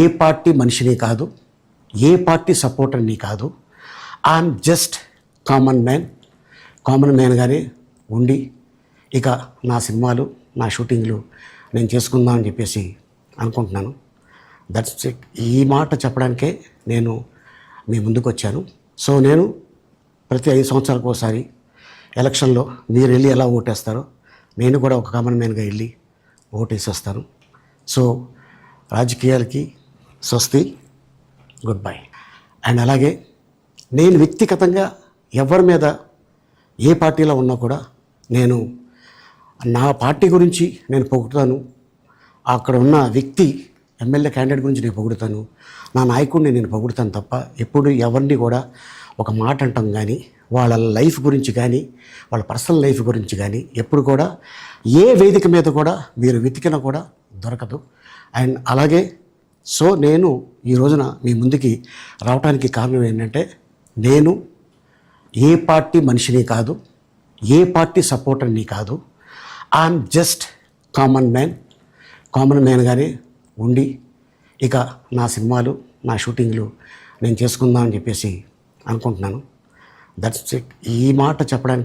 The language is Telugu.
ఏ పార్టీ మనిషిని కాదు ఏ పార్టీ సపోర్టర్ని కాదు. I'm just common man common మ్యాన్గానే ఉండి ఇక నా సినిమాలు నా షూటింగ్లు నేను చేసుకుందాం అని చెప్పేసి అనుకుంటున్నాను. దట్స్ ఇట్ ఈ మాట చెప్పడానికే నేను మీ ముందుకు వచ్చాను. సో నేను ప్రతి ఐదు సంవత్సరాలకు ఒకసారి ఎలక్షన్లో మీరు వెళ్ళి ఎలా ఓటేస్తారో నేను కూడా ఒక కామన్ మ్యాన్గా వెళ్ళి ఓటేసేస్తాను. సో రాజకీయాలకి స్వస్తి గుడ్ బై అండ్ అలాగే నేను వ్యక్తిగతంగా ఎవరి మీద ఏ పార్టీలో ఉన్నా కూడా నేను నా పార్టీ గురించి నేను పొగుడుతాను. అక్కడ ఉన్న వ్యక్తి ఎమ్మెల్యే క్యాండిడేట్ గురించి నేను పొగుడుతాను. నా నాయకుడిని నేను పొగుడుతాను తప్ప ఎప్పుడు ఎవరిని కూడా ఒక మాట అంటాం కానీ వాళ్ళ లైఫ్ గురించి కానీ వాళ్ళ పర్సనల్ లైఫ్ గురించి కానీ ఎప్పుడు కూడా ఏ వేదిక మీద కూడా మీరు వెతికినా కూడా దొరకదు. అండ్ అలాగే సో నేను ఈ రోజున మీ ముందుకి రావడానికి కారణం ఏంటంటే నేను ఏ పార్టీ మనిషిని కాదు ఏ పార్టీ సపోర్టర్ని కాదు. I'm just common man common మ్యాన్గానే ఉండి ఇక నా సినిమాలు నా షూటింగ్లు నేను చేసుకుందాం అని చెప్పేసి అనుకుంటున్నాను. దట్స్ ఇట్ ఈ మాట చెప్పడానికి